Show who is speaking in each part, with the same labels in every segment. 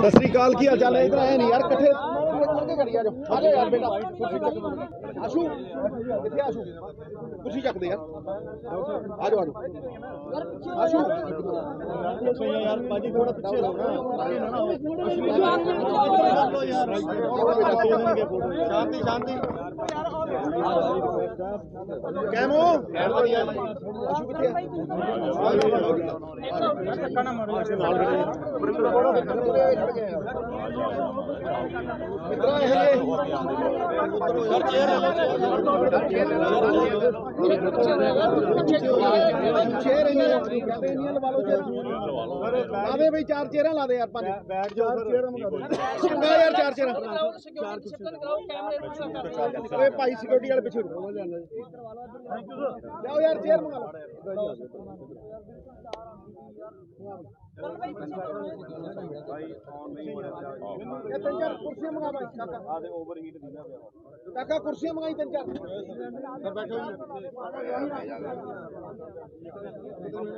Speaker 1: ਸਤਿ ਸ੍ਰੀ ਅਕਾਲ, ਕੀ ਹਾਲ ਚਾਲ ਹੈ? ਇਧਰ ਆਏ ਨਹੀਂ ਯਾਰ, ਇਕੱਠੇ। ਮਿਲ ਕਰੀ ਆ ਜਾ ਆ ਜਾ ਯਾਰ ਬੇਟਾ ਕੁਰਸੀ ਚੱਕ ਆਸ਼ੂ ਕਿੱਥੇ ਆਸ਼ੂ ਕੁਰਸੀ ਚੱਕਦੇ ਯਾਰ। ਆ ਜਾਓ ਆ ਜਾਓ। ਆਸ਼ੂ।
Speaker 2: ਯਾਰ ਬਾਜੀ ਥੋੜਾ ਪਿੱਛੇ ਰਹੋ
Speaker 1: ਸ਼ਾਂਤੀ ਸ਼ਾਂਤੀ। ਕੈਮੋ? ਆਸ਼ੂ ਕਿੱਥੇ ਆ ਮਿੱਤਰਾ ਇਹ ਚੇਅਰ ਇੰਨੀਆਂ ਕਹਿੰਦੇ ਇੰਨੀਆਂ ਲਵਾ ਲਓ ਚੇਅਰ ਲਾ ਦੇ ਬਈ ਚਾਰ ਚੇਅਰਾਂ ਲਾ ਦੇ। ਯਾਰ ਪੰਜ
Speaker 2: ਬੈਠ ਜਾਓ ਫਿਰ
Speaker 1: ਚੰਗਾ ਯਾਰ ਚਾਰ ਚੇਅਰਾਂ ਓਏ ਭਾਈ ਸਿਕਿਉਰਿਟੀ ਵਾਲੇ ਪਿੱਛੇ ਰੁਕੋ ਲਿਆਓ ਯਾਰ ਚੇਅਰ ਮੰਗਾ ਲਓ ਇਹ ਤਿੰਨ ਚਾਰ ਕੁਰਸੀਆਂ ਮੰਗਾ ਬਾਈ ਕਾਕਾ
Speaker 2: ਆਦੇ ਓਵਰ ਹੀਟ ਦਿੰਦਾ ਪਿਆ
Speaker 1: ਕਾਕਾ ਕੁਰਸੀਆਂ ਮੰਗਾਈ ਤਿੰਨ ਚਾਰ ਸਰ ਬੈਠੋ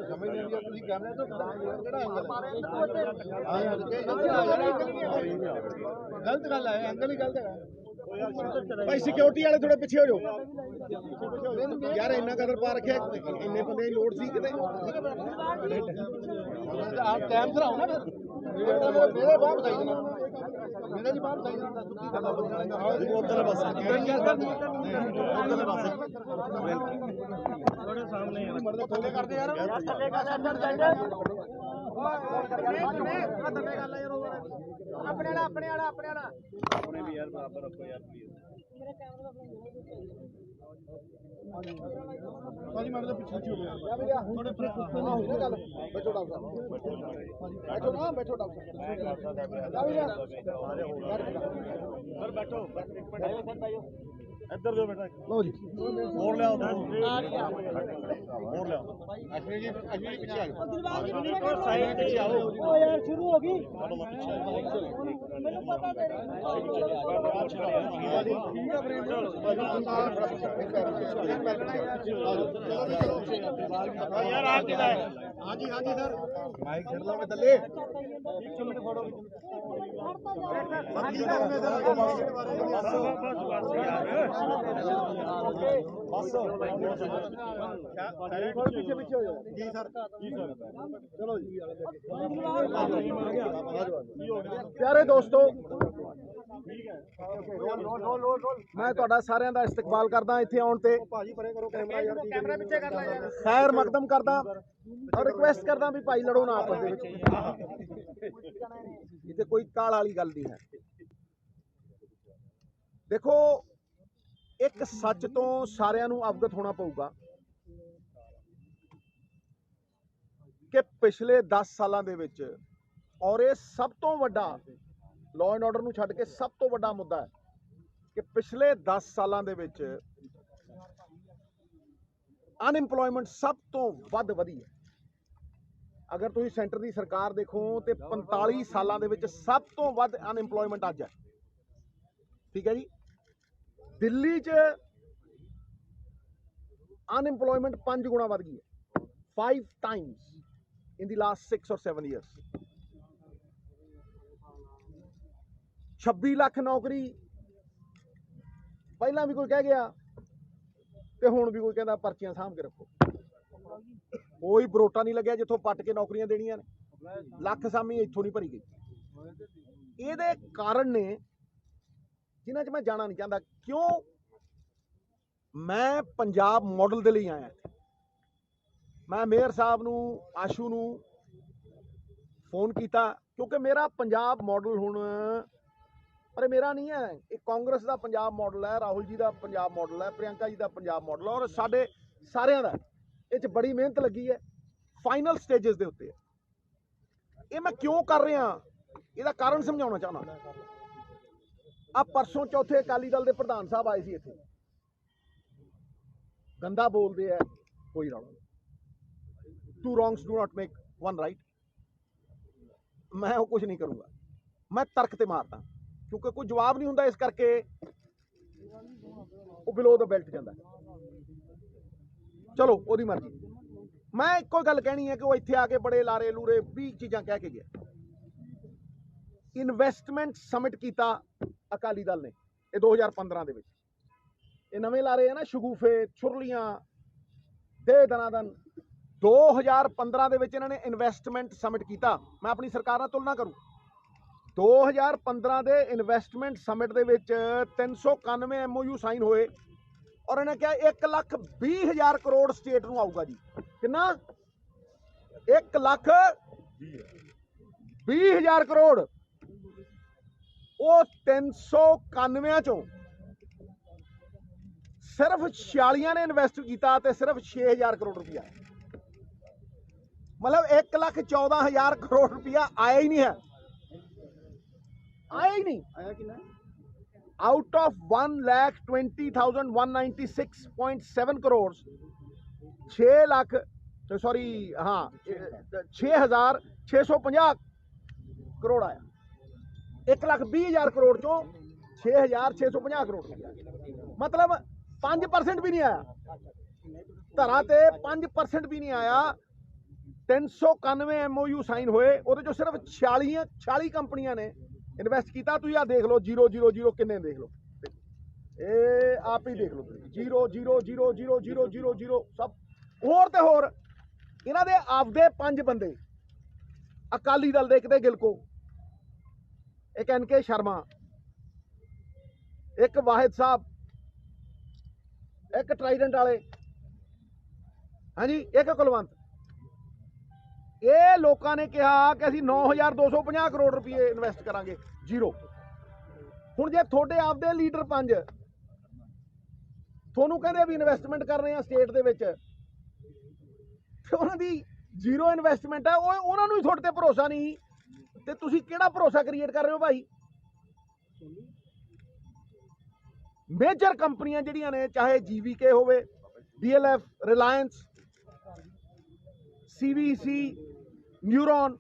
Speaker 1: ਸਮਝ ਨਹੀਂ ਆਉਂਦੀ ਤੁਸੀਂ ਕੈਮਰੇ ਤੋਂ ਕਿਹੜਾ ਗਲਤ ਗੱਲ ਹੈ ਐਂਗਲ ਹੀ ਗਲਤ ਹੈ। ਭਾਈ ਸਿਕਿਉਰਿਟੀ ਵਾਲੇ ਥੋੜੇ ਪਿੱਛੇ ਹੋ ਜਾਓ ਯਾਰ ਇੰਨਾ ਕਦਰ ਪਾ ਰੱਖਿਆ ਇੰਨੇ ਬੰਦੇ ਦੀ ਲੋੜ ਸੀ ਕਿਤੇ ਆਪ ਟਾਈਮ ਸਿਰ ਆਓ ਨਾ ਫਿਰ ਮੇਰੇ ਬਾਪ ਬਤਾਈ ਜਨਾ ਮੇਰੇ ਜੀ ਬਾਪ ਬਤਾਈ ਜਨਾ ਤੂੰ ਕੀ ਕਰਦਾ ਬੰਦੇ ਉਧਰ ਬਸ ਉਧਰ ਬਸ
Speaker 2: ਤੁਹਾਡੇ ਸਾਹਮਣੇ ਆ
Speaker 1: ਮਰਦੇ ਥੱਲੇ ਕਰਦੇ ਯਾਰ ਥੱਲੇ ਕਰ ਅੰਦਰ ਜਾਈਏ ਆਪਣੇ ਵਾਲਾ ਆਪਣੇ ਵਾਲਾ ਆਪਣੇ ਵਾਲਾ।
Speaker 2: ਆਪਣੇ ਵੀ ਯਾਰ ਬਰਾਬਰ ਰੱਖੋ ਯਾਰ ਪਲੀਜ਼
Speaker 1: ਭਾਜੀ ਮਾਰ ਦੇ ਪਿੱਛੇ ਹੋ ਗਿਆ। ਥੋੜੇ ਫ਼ਰਕ ਨਾ ਹੋ ਗੱਲ ਬੈਠੋ ਡਾਕਟਰ ਬੈਠੋ ਨਾ ਬੈਠੋ ਡਾਕਟਰ ਜਾ ਵੀ ਜਾ।
Speaker 2: ਸਰ ਬੈਠੋ। ਇੱਧਰ ਦਿਓ ਬੇਟਾ
Speaker 1: ਲਓ ਜੀ
Speaker 2: ਹੋਰ ਲਿਆਓ ਹੋਰ ਲਿਆਓ
Speaker 1: ਅਸ਼ਵਨੀ ਜੀ ਅਸ਼ਵਨੀ ਜੀ ਪਿੱਛੇ ਆ ਜਾਓ
Speaker 2: ਸਾਈਡ ਤੇ ਆਓ
Speaker 3: ਓ ਯਾਰ ਸ਼ੁਰੂ ਹੋ ਗਈ
Speaker 2: ਚਲੋ ਮੈਂ ਪਿੱਛੇ ਆ
Speaker 3: ਮੈਨੂੰ ਪਤਾ ਤੇਰੀ
Speaker 2: ਯਾਰ ਆ ਕਿਹਦਾ ਹੈ
Speaker 1: ਹਾਂਜੀ ਹਾਂਜੀ ਸਰ ਮਾਈਕ ਛੱਡ ਲਓ ਮੈਂ ਥੱਲੇ ਥੋੜੇ ਪਿੱਛੇ ਪਿੱਛੇ ਹੋ ਜਾਓ ਜੀ ਸਰ ਜੀ ਸਰ ਚਲੋ ਜੀ ਪਿਆਰੇ ਦੋਸਤੋ ਮੈਂ ਤੁਹਾਡਾ ਸਾਰਿਆਂ ਦਾ ਇਸਤਕਬਾਲ ਕਰਦਾ ਇੱਥੇ ਆਉਣ ਤੇ। ਭਾਜੀ ਪਰੇ ਕਰੋ ਕੈਮਰਾ ਯਾਰ ਕੈਮਰਾ ਪਿੱਛੇ ਕਰ ਲੈ ਯਾਰ। ਖੈਰ ਮਕਦਮ ਕਰਦਾ ਔਰ ਰਿਕੁਐਸਟ ਕਰਦਾ ਵੀ ਭਾਈ ਲੜੋ ਨਾ ਆਪਸ ਦੇ ਵਿੱਚ। ਇੱਥੇ ਕੋਈ ਕਾਲ ਵਾਲੀ ਗੱਲ ਨਹੀਂ ਹੈ। ਦੇਖੋ ਇੱਕ ਸੱਚ ਤੋਂ ਸਾਰਿਆਂ ਨੂੰ ਅਵਗਤ ਹੋਣਾ ਪਊਗਾ ਕਿ ਪਿਛਲੇ 10 ਸਾਲਾਂ ਦੇ ਵਿੱਚ ਔਰ ਇਹ ਸਭ ਤੋਂ ਵੱਡਾ ਲਾਅ ਐਂਡ ਆਰਡਰ ਨੂੰ ਛੱਡ ਕੇ ਸਭ ਤੋਂ ਵੱਡਾ ਮੁੱਦਾ ਹੈ ਕਿ ਪਿਛਲੇ 10 ਸਾਲਾਂ ਦੇ ਵਿੱਚ ਅਨਇੰਪਲੋਇਮੈਂਟ ਸਭ ਤੋਂ ਵੱਧ ਵਧੀ ਹੈ। ਅਗਰ ਤੁਸੀਂ ਸੈਂਟਰ ਦੀ ਸਰਕਾਰ ਦੇਖੋ ਤੇ 45 ਸਾਲਾਂ ਦੇ ਵਿੱਚ ਸਭ ਤੋਂ ਵੱਧ ਅਨਇੰਪਲੋਇਮੈਂਟ ਅੱਜ ਹੈ। ਠੀਕ ਹੈ ਜੀ? ਦਿੱਲੀ 'ਚ ਅਨਇੰਪਲੋਇਮੈਂਟ 5 ਗੁਣਾ ਵੱਧ ਗਈ ਹੈ। 5 times in the last 6 or 7 years 26 lakh ਨੌਕਰੀ। ਪਹਿਲਾਂ ਵੀ ਕੋਈ ਕਹਿ ਗਿਆ ਤੇ ਹੁਣ ਵੀ ਕੋਈ ਕਹਿੰਦਾ ਪਰਚੀਆਂ ਸਾਂਭ ਕੇ ਰੱਖੋ। ਕੋਈ ਬਰੋਟਾ ਨਹੀਂ ਲੱਗਿਆ ਜਿੱਥੋਂ ਪੱਟ ਕੇ ਨੌਕਰੀਆਂ ਦੇਣੀਆਂ ਨੇ। ਲੱਖ ਸਾਮੀ ਇੱਥੋਂ ਨਹੀਂ ਭਰੀ ਗਈ। ਇਹਦੇ ਕਾਰਨ ਨੇ ਜਿਨ੍ਹਾਂ 'ਚ ਮੈਂ ਜਾਣਾ ਨਹੀਂ ਚਾਹੁੰਦਾ, ਕਿਉਂ? ਮੈਂ ਪੰਜਾਬ ਮਾਡਲ ਦੇ ਲਈ ਆਇਆ ਇੱਥੇ। ਮੈਂ ਮੇਅਰ ਸਾਹਿਬ ਨੂੰ, ਆਸ਼ੂ ਨੂੰ ਫੋਨ ਕੀਤਾ, ਕਿਉਂਕਿ ਮੇਰਾ ਪੰਜਾਬ ਮਾਡਲ ਹੁਣ ਪਰ ਮੇਰਾ ਨਹੀਂ ਹੈ, ਇਹ ਕਾਂਗਰਸ ਦਾ ਪੰਜਾਬ ਮਾਡਲ ਹੈ, ਰਾਹੁਲ ਜੀ ਦਾ ਪੰਜਾਬ ਮਾਡਲ ਹੈ, ਪ੍ਰਿਯੰਕਾ ਜੀ ਦਾ ਪੰਜਾਬ ਮਾਡਲ ਹੈ, ਔਰ ਸਾਡੇ ਸਾਰਿਆਂ ਦਾ। ਇਹ 'ਚ ਬੜੀ ਮਿਹਨਤ ਲੱਗੀ ਹੈ ਫਾਈਨਲ ਸਟੇजेस ਦੇ ਉੱਤੇ। ਇਹ ਮੈਂ ਕਿਉਂ ਕਰ ਰਿਹਾ? ਇਹਦਾ ਕਾਰਨ ਸਮਝਾਉਣਾ ਚਾਹੁੰਦਾ। ਆ ਪਰਸੋਂ ਚੌਥੇ ਅਕਾਲੀ ਦਲ ਦੇ ਪ੍ਰਧਾਨ ਸਾਹਿਬ ਆਏ ਸੀ ਇੱਥੇ। ਗੰਦਾ ਬੋਲਦੇ ਆ, ਕੋਈ ਰੌਲਾ two wrongs do not make one right ਮੈਂ ਉਹ ਕੁਝ ਨਹੀਂ ਕਰੂੰਗਾ। ਮੈਂ ਤਰਕ ਤੇ ਮਾਰਦਾ, ਕਿਉਂਕਿ ਕੋਈ ਜਵਾਬ ਨਹੀਂ ਹੁੰਦਾ ਇਸ ਕਰਕੇ। ਉਹ ਬਿਲੋ ਦਾ ਬੈਲਟ ਜਾਂਦਾ। ਚਲੋ, ਉਹਦੀ ਮਰਜ਼ੀ। ਮੈਂ ਇੱਕੋ ਗੱਲ ਕਹਿਣੀ ਹੈ ਕਿ ਉਹ ਇੱਥੇ ਆ ਕੇ ਬੜੇ ਲਾਰੇ ਲੂਰੇ 20 ਚੀਜ਼ਾਂ ਕਹਿ ਕੇ ਗਿਆ। ਇਨਵੈਸਟਮੈਂਟ ਸਮਿਟ ਕੀਤਾ। ਅਕਾਲੀ ਦਲ ਨੇ ਇਹ 2015 ਦੇ ਵਿੱਚ। ਇਹ ਨਵੇਂ ਲਾ ਰਹੇ ਆ ਨਾ, ਸ਼ਗੂਫੇ, ਛੁਰਲੀਆਂ ਦੇ ਦਨਾਦਨ 2015 ਦੇ ਵਿੱਚ ਇਹਨਾਂ ਨੇ ਇਨਵੈਸਟਮੈਂਟ ਸਮਿਟ ਕੀਤਾ। ਮੈਂ ਆਪਣੀ ਸਰਕਾਰ ਨਾਲ ਤੁਲਨਾ ਕਰੂੰ। 2015 ਦੇ ਇਨਵੈਸਟਮੈਂਟ ਸਮਿਟ ਦੇ ਵਿੱਚ 391 ਐਮਓਯੂ ਸਾਈਨ ਹੋਏ ਔਰ ਇਹਨੇ ਕਿਹਾ 1 ਲੱਖ 20 ਹਜ਼ਾਰ ਕਰੋੜ ਸਟੇਟ ਨੂੰ ਆਊਗਾ ਜੀ। ਕਿੰਨਾ? 1 ਲੱਖ 20 ਹਜ਼ਾਰ ਕਰੋੜ। ਉਹ 391 ਚੋਂ ਸਿਰਫ 46 ਨੇ ਇਨਵੈਸਟ ਕੀਤਾ ਤੇ ਸਿਰਫ 6000 ਕਰੋੜ ਰੁਪਇਆ। ਮਤਲਬ 1 ਲੱਖ 14 ਹਜ਼ਾਰ ਕਰੋੜ ਰੁਪਇਆ ਆਇਆ ਹੀ ਨਹੀਂ ਹੈ। ਆਇਆ ਹੀ ਨਹੀਂ।
Speaker 2: ਆਇਆ ਕਿੰਨਾ?
Speaker 1: Out of 1 lakh 20,196.7 crores 6 lakh sorry ਹਾਂ 6650 ਕਰੋੜ ਆਇਆ। 1 ਲੱਖ 20 ਹਜ਼ਾਰ ਕਰੋੜ ਚੋਂ 6650 ਕਰੋੜ ਮਤਲਬ 5% ਵੀ ਨਹੀਂ ਆਇਆ। ਧਰਾ ਤੇ 5% ਵੀ ਨਹੀਂ ਆਇਆ। 391 ਐਮਓਯੂ ਸਾਈਨ ਹੋਏ। ਉਹਦੇ ਚੋਂ ਸਿਰਫ 46 46 ਕੰਪਨੀਆਂ ਨੇ ਇਨਵੈਸਟ ਕੀਤਾ। ਤੁਸੀਂ ਆ ਦੇਖ ਲਓ 000 ਕਿੰਨੇ ਦੇਖ ਲਓ। ਇਹ ਆਪ ਹੀ ਦੇਖ ਲਓ ਤੁਸੀਂ। 0000000 ਸਭ। ਹੋਰ ਤੇ ਹੋਰ। ਇਹਨਾਂ ਦੇ ਆਪਦੇ ਪੰਜ ਬੰਦੇ। ਅਕਾਲੀ ਦਲ ਦੇ ਕਿਤੇ ਗਿਲਕੋ। ਇੱਕ ਐਨ ਕੇ ਸ਼ਰਮਾ, ਇੱਕ ਵਾਹਿਦ ਸਾਹਿਬ, ਇੱਕ ਟਰਾਈਡੈਂਟ ਵਾਲੇ, ਹਾਂਜੀ, ਇੱਕ ਕੁਲਵੰਤ। ਇਹ ਲੋਕਾਂ ਨੇ ਕਿਹਾ ਕਿ ਅਸੀਂ 9250 ਕਰੋੜ ਰੁਪਏ ਇਨਵੈਸਟ ਕਰਾਂਗੇ, ਜ਼ੀਰੋ। ਹੁਣ ਜੇ ਤੁਹਾਡੇ ਆਪਦੇ ਲੀਡਰ ਪੰਜ, ਤੁਹਾਨੂੰ ਕਹਿੰਦੇ ਵੀ ਇਨਵੈਸਟਮੈਂਟ ਕਰ ਰਹੇ ਆ ਸਟੇਟ ਦੇ ਵਿੱਚ, ਤੇ ਉਹਨਾਂ ਦੀ ਜ਼ੀਰੋ ਇਨਵੈਸਟਮੈਂਟ ਹੈ ਉਹ ਉਹਨਾਂ ਨੂੰ ਹੀ ਤੁਹਾਡੇ ਤੇ ਭਰੋਸਾ ਨਹੀਂ। ਤੇ ਤੁਸੀਂ ਕਿਹੜਾ ਭਰੋਸਾ ਕ੍ਰੀਏਟ ਕਰ ਰਹੇ ਹੋ ਭਾਈ? ਮੇਜਰ ਕੰਪਨੀਆਂ ਜਿਹੜੀਆਂ ਨੇ, ਚਾਹੇ ਜੀਵੀਕੇ ਹੋਵੇ ਡੀਐਲਐਫ ਰਿਲਾਇੰਸ ਸੀਵੀਸੀ ਨਿਊਰੋਨ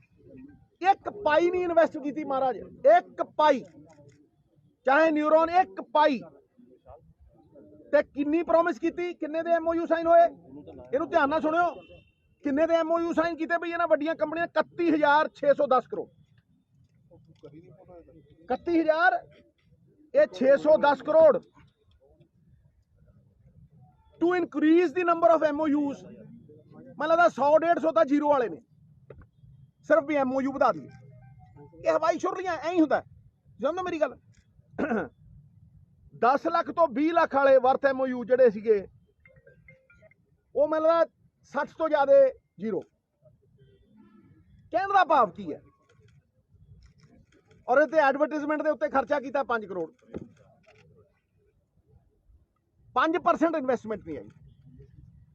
Speaker 1: ਇੱਕ ਪਾਈ ਨਹੀਂ ਇਨਵੈਸਟ ਕੀਤੀ ਮਹਾਰਾਜ, ਇੱਕ ਪਾਈ। ਚਾਹੇ ਨਿਊਰੋਨ ਇੱਕ ਪਾਈ। ਤੇ ਕਿੰਨੀ ਪ੍ਰੋਮਿਸ ਕੀਤੀ? ਕਿੰਨੇ ਦੇ ਐਮਓਯੂ ਸਾਈਨ ਹੋਏ? ਇਹਨੂੰ ਧਿਆਨ ਨਾਲ ਸੁਣਿਓ। ਕਿੰਨੇ ਦੇ ਐਮਓਯੂ ਸਾਈਨ ਕੀਤੇ ਬਈ ਇਹਨਾਂ ਵੱਡੀਆਂ ਕੰਪਨੀਆਂ? 31610 ਕਰੋੜ। 31000 ਇਹ 610 crore. To increase the number of MOUs ਮੈਨੂੰ ਲੱਗਦਾ 100 150 ਤਾਂ ਜ਼ੀਰੋ ਵਾਲੇ ਨੇ। ਸਿਰਫ ਵੀ ਐਮਓਯੂ ਵਧਾ ਦਈਏ। ਇਹ ਹਵਾਈ ਛੁਰਲੀਆਂ ਐਂ ਹੀ ਹੁੰਦਾ। ਸਮਝੋ ਮੇਰੀ ਗੱਲ। 10 ਲੱਖ ਤੋਂ 20 ਲੱਖ ਵਾਲੇ ਵਰਥ ਐਮਓਯੂ ਜਿਹੜੇ ਸੀਗੇ, ਉਹ ਮੈਨੂੰ ਲੱਗਦਾ 60 ਤੋਂ ਜ਼ਿਆਦਾ ਜ਼ੀਰੋ। ਕਹਿਣ ਦਾ ਭਾਵ ਕੀ ਹੈ? ਔਰ ਇਹ ਤੇ ਐਡਵਰਟਾਈਜ਼ਮੈਂਟ ਦੇ ਉੱਤੇ ਖਰਚਾ ਕੀਤਾ 5 ਕਰੋੜ। 5% ਇਨਵੈਸਟਮੈਂਟ ਨਹੀਂ ਆਈ।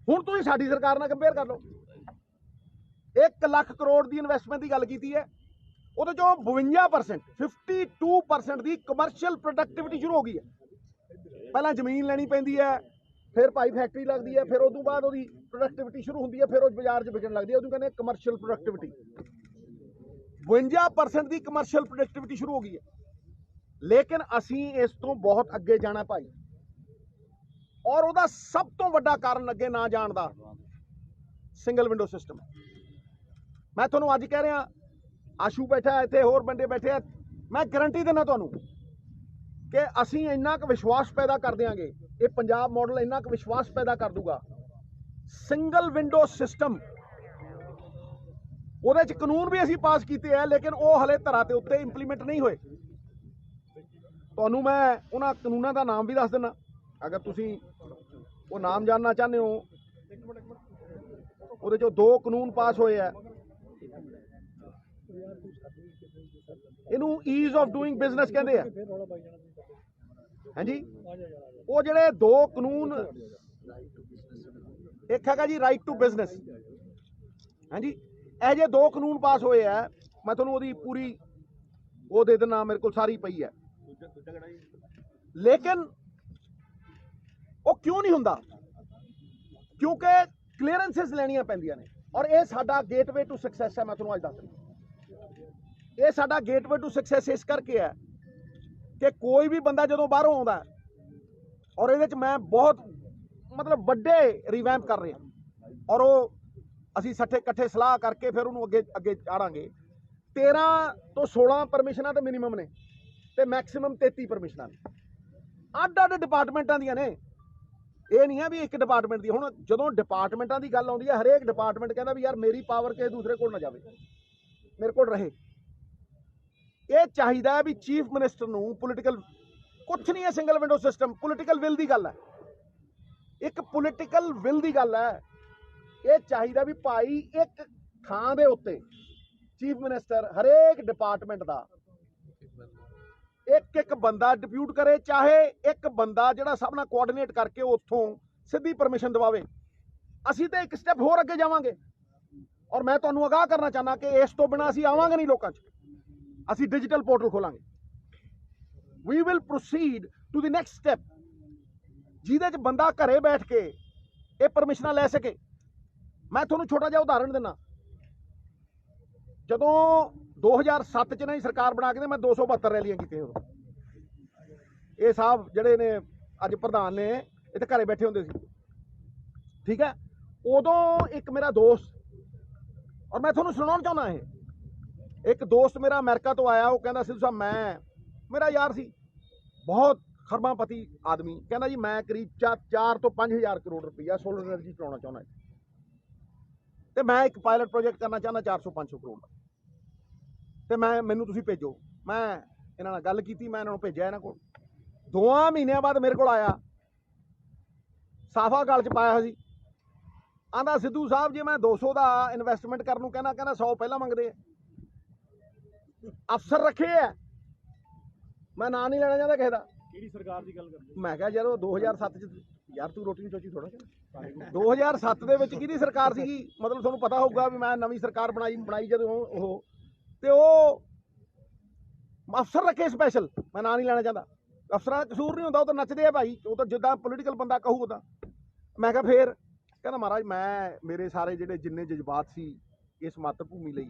Speaker 1: ਹੁਣ ਤੁਸੀਂ ਸਾਡੀ ਸਰਕਾਰ ਨਾਲ ਕੰਪੇਅਰ ਕਰ ਲਓ। 1 ਲੱਖ ਕਰੋੜ ਦੀ ਇਨਵੈਸਟਮੈਂਟ ਦੀ ਗੱਲ ਕੀਤੀ ਹੈ। ਉਹਦੇ ਚੋਂ 52% 52% ਦੀ ਕਮਰਸ਼ੀਅਲ ਪ੍ਰੋਡਕਟਿਵਿਟੀ ਸ਼ੁਰੂ ਹੋ ਗਈ ਹੈ। ਪਹਿਲਾਂ ਜ਼ਮੀਨ ਲੈਣੀ ਪੈਂਦੀ ਹੈ, ਫਿਰ ਭਾਈ ਫੈਕਟਰੀ ਲੱਗਦੀ ਹੈ, ਫਿਰ ਉਦੋਂ ਬਾਅਦ ਉਹਦੀ ਪ੍ਰੋਡਕਟਿਵਿਟੀ ਸ਼ੁਰੂ ਹੁੰਦੀ ਹੈ, ਫਿਰ ਉਹ ਬਾਜ਼ਾਰ 'ਚ ਵਿਕਣ ਲੱਗਦੀ ਹੈ। ਉਹਨੂੰ ਕਹਿੰਦੇ ਕਮਰਸ਼ੀਅਲ ਪ੍ਰੋਡਕਟਿਵਿਟੀ 52% ਦੀ ਕਮਰਸ਼ੀਅਲ ਪ੍ਰੋਡਕਟਿਵਿਟੀ ਸ਼ੁਰੂ ਹੋ ਗਈ ਹੈ। ਲੇਕਿਨ ਅਸੀਂ ਇਸ ਤੋਂ ਬਹੁਤ ਅੱਗੇ ਜਾਣਾ ਭਾਈ। ਔਰ ਉਹਦਾ ਸਭ ਤੋਂ ਵੱਡਾ ਕਾਰਨ ਅੱਗੇ ਨਾ ਜਾਣ ਦਾ ਸਿੰਗਲ ਵਿੰਡੋ ਸਿਸਟਮ ਮੈਂ ਤੁਹਾਨੂੰ ਅੱਜ ਕਹਿ ਰਿਹਾ, ਆਸ਼ੂ ਬੈਠਾ ਇੱਥੇ ਹੋਰ ਬੰਦੇ ਬੈਠੇ ਆ ਮੈਂ ਗਾਰੰਟੀ ਦਿੰਦਾ ਤੁਹਾਨੂੰ ਕਿ ਅਸੀਂ ਇੰਨਾ ਕੁ ਵਿਸ਼ਵਾਸ ਪੈਦਾ ਕਰ ਦਿਆਂਗੇ, ਇਹ ਪੰਜਾਬ ਮਾਡਲ ਇੰਨਾ ਕੁ ਵਿਸ਼ਵਾਸ ਪੈਦਾ ਕਰ ਦੂਗਾ। ਸਿੰਗਲ ਵਿੰਡੋ ਸਿਸਟਮ ਉਹਦੇ ਚ ਕਾਨੂੰਨ ਵੀ ਅਸੀਂ ਪਾਸ ਕੀਤੇ ਆ, ਲੇਕਿਨ ਉਹ ਹਲੇ ਧਰਾ ਤੇ ਉੱਤੇ ਇੰਪਲੀਮੈਂਟ ਨਹੀਂ ਹੋਏ। ਤੁਹਾਨੂੰ ਮੈਂ ਉਹਨਾਂ ਕਾਨੂੰਨਾਂ ਦਾ ਨਾਮ ਵੀ ਦੱਸ ਦਿੰਦਾ ਅਗਰ ਤੁਸੀਂ ਉਹ ਨਾਮ ਜਾਣਨਾ ਚਾਹੁੰਦੇ ਹੋ, ਉਹਦੇ ਚੋਂ ਦੋ ਕਾਨੂੰਨ ਪਾਸ ਹੋਏ ਆ। ਇਹਨੂੰ ਈਜ਼ ਆਫ ਡੂਇੰਗ ਬਿਜ਼ਨਸ ਕਹਿੰਦੇ ਆ। ਹਾਂਜੀ? ਉਹ ਜਿਹੜੇ ਦੋ ਕਾਨੂੰਨ, ਇੱਕ ਹੈਗਾ ਜੀ ਰਾਈਟ ਟੂ ਬਿਜ਼ਨਸ ਹਾਂਜੀ? ਇਹ ਜੇ ਦੋ ਕਾਨੂੰਨ ਪਾਸ ਹੋਏ ਆ, ਮੈਂ ਤੁਹਾਨੂੰ ਉਹਦੀ ਪੂਰੀ ਉਹ ਦੇ ਦੇਣਾ ਮੇਰੇ ਕੋਲ ਸਾਰੀ ਪਈ ਹੈ। ਲੇਕਿਨ ਉਹ ਕਿਉਂ ਨਹੀਂ ਹੁੰਦਾ? ਕਿਉਂਕਿ ਕਲੀਅਰੈਂਸਸ ਲੈਣੀਆਂ ਪੈਂਦੀਆਂ ਨੇ। ਔਰ ਇਹ ਸਾਡਾ ਗੇਟਵੇ ਟੂ ਸਕਸੈਸ ਹੈ, ਮੈਂ ਤੁਹਾਨੂੰ ਅੱਜ ਦੱਸ ਰਿਹਾ। ਇਹ ਸਾਡਾ ਗੇਟਵੇ ਟੂ ਸਕਸੈਸ ਇਸ ਕਰਕੇ ਹੈ ਕਿ ਕੋਈ ਵੀ ਬੰਦਾ ਜਦੋਂ ਬਾਹਰੋਂ ਆਉਂਦਾ ਔਰ ਇਹਦੇ ਚ ਮੈਂ ਬਹੁਤ, ਮਤਲਬ ਵੱਡੇ ਰਿਵੈਂਪ ਕਰ ਰਿਹਾ। ਔਰ ਉਹ ਅਸੀਂ ਸੱਠੇ ਇਕੱਠੇ ਸਲਾਹ ਕਰਕੇ ਫਿਰ ਉਹਨੂੰ ਅੱਗੇ ਅੱਗੇ ਚਾੜਾਂਗੇ। 13 ਤੋਂ 16 ਪਰਮਿਸ਼ਨਾਂ ਤੇ ਮਿਨੀਮਮ ਨੇ ਤੇ ਮੈਕਸਿਮਮ 33 ਪਰਮਿਸ਼ਨਾਂ ਨੇ। ਅੱਡ ਅੱਡ ਡਿਪਾਰਟਮੈਂਟਾਂ ਦੀਆਂ ਨੇ। ਇਹ ਨਹੀਂ ਹੈ ਵੀ ਇੱਕ ਡਿਪਾਰਟਮੈਂਟ ਦੀ। ਹੁਣ ਜਦੋਂ ਡਿਪਾਰਟਮੈਂਟਾਂ ਦੀ ਗੱਲ ਆਉਂਦੀ ਹੈ, ਹਰੇਕ ਡਿਪਾਰਟਮੈਂਟ ਕਹਿੰਦਾ ਵੀ ਯਾਰ ਮੇਰੀ ਪਾਵਰ ਕਿਸੇ ਦੂਸਰੇ ਕੋਲ ਨਾ ਜਾਵੇ। ਮੇਰੇ ਕੋਲ ਰਹੇ। ਇਹ ਚਾਹੀਦਾ ਹੈ ਵੀ ਚੀਫ ਮਿਨਿਸਟਰ ਨੂੰ ਪੋਲੀਟੀਕਲ ਕੁਝ ਨਹੀਂ ਹੈ single window system political will ਦੀ ਗੱਲ ਹੈ। ਇੱਕ ਪੋਲੀਟੀਕਲ ਵਿਲ ਦੀ ਗੱਲ ਹੈ ਇਹ ਚਾਹੀਦਾ ਵੀ ਭਾਈ ਇੱਕ ਥਾਂ ਦੇ ਉੱਤੇ ਚੀਫ ਮਿਨਿਸਟਰ ਹਰੇਕ ਡਿਪਾਰਟਮੈਂਟ ਦਾ ਇੱਕ ਇੱਕ ਬੰਦਾ ਡਿਪਿਊਟ ਕਰੇ, ਚਾਹੇ ਇੱਕ ਬੰਦਾ ਜਿਹੜਾ ਸਭ ਨਾਲ ਕੋਆਰਡੀਨੇਟ ਕਰਕੇ ਉੱਥੋਂ ਸਿੱਧੀ ਪਰਮਿਸ਼ਨ ਦਿਵਾਵੇ। ਅਸੀਂ ਤਾਂ ਇੱਕ ਸਟੈਪ ਹੋਰ ਅੱਗੇ ਜਾਵਾਂਗੇ। ਔਰ ਮੈਂ ਤੁਹਾਨੂੰ ਅਗਾਹ ਕਰਨਾ ਚਾਹਨਾ ਕਿ ਇਸ ਤੋਂ ਬਿਨਾ ਅਸੀਂ ਆਵਾਂਗੇ ਨਹੀਂ ਲੋਕਾਂ 'ਚ। ਅਸੀਂ digital portal ਖੋਲਾਂਗੇ। We will proceed to the next step ਜਿਹਦੇ 'ਚ ਬੰਦਾ ਘਰੇ ਬੈਠ ਕੇ ਇਹ ਪਰਮਿਸ਼ਨਾਂ ਲੈ ਸਕੇ। ਮੈਂ ਤੁਹਾਨੂੰ ਛੋਟਾ ਜਿਹਾ ਉਦਾਹਰਣ ਦਿੰਦਾ। ਜਦੋਂ 2007 ਚ ਨਹੀਂ ਸਰਕਾਰ ਬਣਾ ਕੇ ਤੇ ਮੈਂ 272 ਰੈਲੀਆਂ ਕੀਤੀਆਂ ਉਦੋਂ। ਇਹ ਸਾਹਿਬ ਜਿਹੜੇ ਨੇ ਅੱਜ ਪ੍ਰਧਾਨ ਨੇ ਇੱਥੇ ਘਰੇ ਬੈਠੇ ਹੁੰਦੇ ਸੀ। ਠੀਕ ਹੈ? ਉਦੋਂ ਇੱਕ ਮੇਰਾ ਦੋਸਤ, ਔਰ ਮੈਂ ਤੁਹਾਨੂੰ ਸੁਣਾਉਣ ਚਾਹੁੰਦਾ ਇਹ, ਇੱਕ ਦੋਸਤ ਮੇਰਾ ਅਮਰੀਕਾ ਤੋਂ ਆਇਆ, ਉਹ ਕਹਿੰਦਾ ਸਿੱਧੂ ਸਾਹਿਬ, ਮੈਂ, ਮੇਰਾ ਯਾਰ ਸੀ। ਬਹੁਤ ਖਰਮਾਪਤੀ ਆਦਮੀ। ਕਹਿੰਦਾ ਜੀ, ਮੈਂ ਕਰੀਬ 4 ਤੋਂ 5000 ਕਰੋੜ ਰੁਪਈਆ ਸੋਲਰ એનર્ਜੀ ਚਲਾਉਣਾ ਚਾਹੁੰਦਾ ਤੇ ਮੈਂ ਇੱਕ ਪਾਇਲਟ ਪ੍ਰੋਜੈਕਟ ਕਰਨਾ ਚਾਹੁੰਦਾ 400 500 ਕਰੋੜ ਦਾ। ਤੇ ਮੈਂ, ਮੈਨੂੰ ਤੁਸੀਂ ਭੇਜੋ। ਮੈਂ ਇਹਨਾਂ ਨਾਲ ਗੱਲ ਕੀਤੀ, ਮੈਂ ਇਹਨਾਂ ਨੂੰ ਭੇਜਿਆ ਇਹਨਾਂ ਕੋਲ। ਦੋਆਂ ਮਹੀਨਿਆਂ ਬਾਅਦ ਮੇਰੇ ਕੋਲ ਆਇਆ। ਸਾਫਾ ਗਲ ਚ ਪਾਇਆ ਸੀ। ਆਂਦਾ ਸਿੱਧੂ ਸਾਹਿਬ, ਜੇ ਮੈਂ 200 ਦਾ ਇਨਵੈਸਟਮੈਂਟ ਕਰਨ ਨੂੰ ਕਹਿੰਦਾ ਕਹਿੰਦਾ 100 ਪਹਿਲਾਂ ਮੰਗਦੇ ਆ। ਅਫਸਰ ਰੱਖੇ ਆ। ਮੈਂ ਨਾਂ ਨਹੀਂ ਲੈਣਾ ਚਾਹੁੰਦਾ ਕਿਸੇ ਦਾ।
Speaker 2: ਕਿਹੜੀ ਸਰਕਾਰ ਦੀ ਗੱਲ ਕਰਦੇ
Speaker 1: ਮੈਂ ਕਿਹਾ ਯਾਰ ਉਹ 2007 ਚ ਯਾਰ ਤੂੰ ਰੋਟੀ ਨਹੀਂ ਚੋਚੀ ਥੋੜਾ 2007 ਦੇ ਵਿੱਚ ਕਿਹਦੀ ਸਰਕਾਰ ਸੀਗੀ? ਮਤਲਬ ਤੁਹਾਨੂੰ ਪਤਾ ਹੋਊਗਾ ਵੀ ਮੈਂ ਨਵੀਂ ਸਰਕਾਰ ਬਣਾਈ ਬਣਾਈ ਜਦੋਂ ਉਹ ਤੇ ਉਹ ਅਫਸਰ ਰੱਖੇ ਸਪੈਸ਼ਲ ਮੈਂ ਨਾਂ ਨਹੀਂ ਲੈਣਾ ਚਾਹੁੰਦਾ। ਅਫਸਰਾਂ ਦਾ ਕਸੂਰ ਨਹੀਂ ਹੁੰਦਾ, ਉਹ ਤਾਂ ਨੱਚਦੇ ਆ ਭਾਈ। ਉਹ ਤਾਂ ਜਿੱਦਾਂ ਪੋਲੀਟੀਕਲ ਬੰਦਾ ਕਹੂ ਉਹਦਾ ਮੈਂ ਕਿਹਾ ਫੇਰ ਕਹਿੰਦਾ ਮਹਾਰਾਜ, ਮੈਂ ਮੇਰੇ ਸਾਰੇ ਜਿਹੜੇ ਜਿੰਨੇ ਜਜ਼ਬਾਤ ਸੀ ਇਸ ਮਾਤਰ ਭੂਮੀ ਲਈ,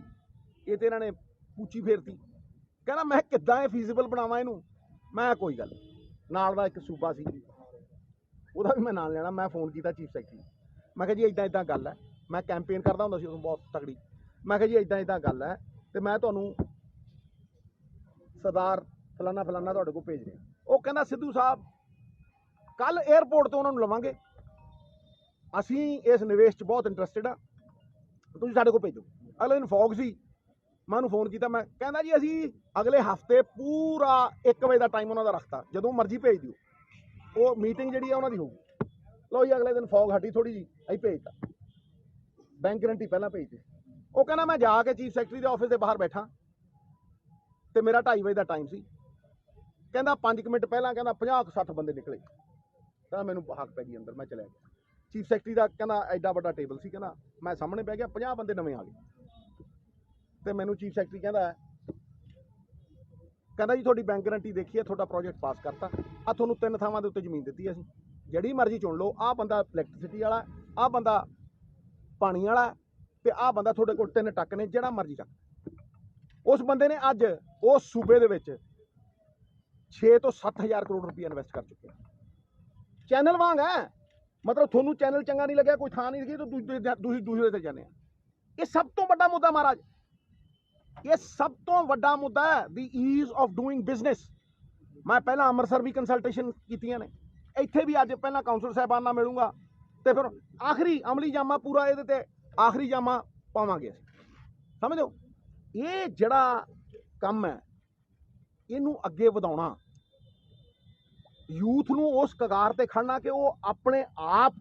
Speaker 1: ਇਹ ਤੇ ਇਹਨਾਂ ਨੇ ਪੂਚੀ ਫੇਰਤੀ। ਕਹਿੰਦਾ ਮੈਂ ਕਿੱਦਾਂ ਇਹ ਫੀਜ਼ੀਬਲ ਬਣਾਵਾਂ ਇਹਨੂੰ? ਮੈਂ ਕੋਈ ਗੱਲ ਨਾਲ ਦਾ ਇੱਕ ਸੂਬਾ ਸੀ ਉਹਦਾ ਵੀ ਮੈਂ ਨਾਂ ਲੈਣਾ, ਮੈਂ ਫੋਨ ਕੀਤਾ ਚੀਫ ਸੈਕਟਰੀ ਮੈਂ ਕਿਹਾ ਜੀ ਇਦਾਂ ਇਦਾਂ ਗੱਲ ਹੈ। ਮੈਂ ਕੈਂਪੇਨ ਕਰਦਾ ਹੁੰਦਾ ਸੀ ਉਦੋਂ ਬਹੁਤ ਤਕੜੀ। ਮੈਂ ਕਿਹਾ ਜੀ ਇਦਾਂ ਇਦਾਂ ਗੱਲ ਹੈ ਤੇ ਮੈਂ ਤੁਹਾਨੂੰ ਸਰਦਾਰ ਫਲਾਨਾ ਫਲਾਨਾ ਤੁਹਾਡੇ ਕੋਲ ਭੇਜ ਰਿਹਾ। ਉਹ ਕਹਿੰਦਾ, ਸਿੱਧੂ ਸਾਹਿਬ ਕੱਲ 에ਅਰਪੋਰਟ ਤੋਂ ਉਹਨਾਂ ਨੂੰ ਲਵਾਂਗੇ। ਅਸੀਂ ਇਸ ਨਿਵੇਸ਼ 'ਚ ਬਹੁਤ ਇੰਟਰਸਟਿਡ ਆ ਤੁਸੀਂ ਸਾਡੇ ਕੋਲ ਭੇਜੋ। ਅਗਲੇ ਦਿਨ ਫੌਗ ਸੀ। ਮੈਂ ਉਹਨੂੰ ਫੋਨ ਕੀਤਾ, ਮੈਂ ਕਹਿੰਦਾ ਜੀ ਅਸੀਂ ਅਗਲੇ ਹਫ਼ਤੇ ਪੂਰਾ 1 ਵਜੇ ਦਾ ਟਾਈਮ ਉਹਨਾਂ ਦਾ ਰੱਖਤਾ, ਜਦੋਂ ਮਰਜ਼ੀ ਭੇਜ ਦਿਓ। ਉਹ ਮੀਟਿੰਗ ਜਿਹੜੀ ਆ ਉਹਨਾਂ ਦੀ ਹੋਊਗੀ। ਲਓ ਜੀ, ਅਗਲੇ ਦਿਨ ਫੌਗ ਹਟੀ ਥੋੜੀ ਜੀ ਅਸੀਂ ਭੇਜਤਾ ਬੈਂਕ ਗਰੰਟੀ ਪਹਿਲਾਂ ਭੇਜਦੇ ਉਹ ਕਹਿੰਦਾ, ਮੈਂ ਜਾ ਕੇ ਚੀਫ ਸੈਕਟਰੀ ਦੇ ਆਫਿਸ ਦੇ ਬਾਹਰ ਬੈਠਾ। ਤੇ ਮੇਰਾ 2:30 ਵਜੇ ਦਾ ਟਾਈਮ ਸੀ। ਕਹਿੰਦਾ 5 ਮਿੰਟ ਪਹਿਲਾਂ ਕਹਿੰਦਾ 50 60 ਬੰਦੇ ਨਿਕਲੇ। ਕਹਿੰਦਾ, ਮੈਨੂੰ ਹੱਕ ਪੈ ਗਈ ਅੰਦਰ, ਮੈਂ ਚਲਿਆ ਗਿਆ। ਚੀਫ ਸੈਕਟਰੀ ਦਾ ਕਹਿੰਦਾ, ਐਡਾ ਵੱਡਾ ਟੇਬਲ ਸੀ, ਕਹਿੰਦਾ, ਮੈਂ ਸਾਹਮਣੇ ਬਹਿ ਗਿਆ 50 ਬੰਦੇ ਨਵੇਂ ਆ ਗਏ। ਤੇ ਮੈਨੂੰ ਚੀਫ ਸੈਕਟਰੀ ਕਹਿੰਦਾ ਕਹਿੰਦਾ ਜੀ, ਤੁਹਾਡੀ ਬੈਂਕ ਗਰੰਟੀ ਦੇਖੀ ਹੈ, ਤੁਹਾਡਾ ਪ੍ਰੋਜੈਕਟ ਪਾਸ ਕਰਤਾ। ਆ ਤੁਹਾਨੂੰ ਤਿੰਨ ਥਾਵਾਂ ਦੇ ਉੱਤੇ ਜ਼ਮੀਨ ਦਿੱਤੀ ਅਸੀਂ। ਜਿਹੜੀ ਮਰਜ਼ੀ ਚੁਣ ਲਓ, ਆਹ ਬੰਦਾ ਇਲੈਕਟ੍ਰਿਸਿਟੀ ਵਾਲਾ ਆਹ ਬੰਦਾ ਪਾਣੀ ਵਾਲਾ ਤੇ ਆਹ ਬੰਦਾ ਤੁਹਾਡੇ ਕੋਲ ਤਿੰਨ ਟੱਕ ਨੇ, ਜਿਹੜਾ ਮਰਜ਼ੀ ਚੱਕ। ਉਸ ਬੰਦੇ ਨੇ ਅੱਜ ਉਸ ਸੂਬੇ ਦੇ ਵਿੱਚ 6 ਤੋਂ 7000 ਕਰੋੜ ਰੁਪਏ ਇਨਵੈਸਟ ਕਰ ਚੁੱਕੇ ਚੈਨਲ ਵਾਂਗ ਹੈ। ਮਤਲਬ ਤੁਹਾਨੂੰ ਚੈਨਲ ਚੰਗਾ ਨਹੀਂ ਲੱਗਿਆ, ਕੋਈ ਥਾਂ ਨਹੀਂ ਲੱਗੀ ਤਾਂ ਦੂਜੇ ਦੂਸਰੇ ਦੂਸਰੇ ਤੇ ਜਾਂਦੇ ਆ। ਇਹ ਸਭ ਤੋਂ ਵੱਡਾ ਮੁੱਦਾ ਮਹਾਰਾਜ ਇਹ ਸਭ ਤੋਂ ਵੱਡਾ ਮੁੱਦਾ ਹੈ the ease of doing business ਮੈਂ ਪਹਿਲਾਂ ਅੰਮ੍ਰਿਤਸਰ ਵੀ ਕੰਸਲਟੇਸ਼ਨ ਕੀਤੀਆਂ ਨੇ। ਇੱਥੇ ਵੀ ਅੱਜ ਪਹਿਲਾਂ ਕਾਉਂਸਲ ਸਾਹਿਬਾਨ ਨਾਲ ਮਿਲੂੰਗਾ ਤੇ ਫਿਰ ਆਖਰੀ ਅਮਲੀ ਜਾਮਾ ਪੂਰਾ ਇਹਦੇ ਤੇ ਆਖਰੀ ਜਾਮਾ ਪਾਵਾਂਗੇ ਅਸੀਂ। ਸਮਝੋ ਇਹ ਜਿਹੜਾ ਕੰਮ ਹੈ, ਇਹਨੂੰ ਅੱਗੇ ਵਧਾਉਣਾ। ਯੂਥ ਨੂੰ ਉਸ ਕਗਾਰ ਤੇ ਖੜਨਾ ਕਿ ਉਹ ਆਪਣੇ ਆਪ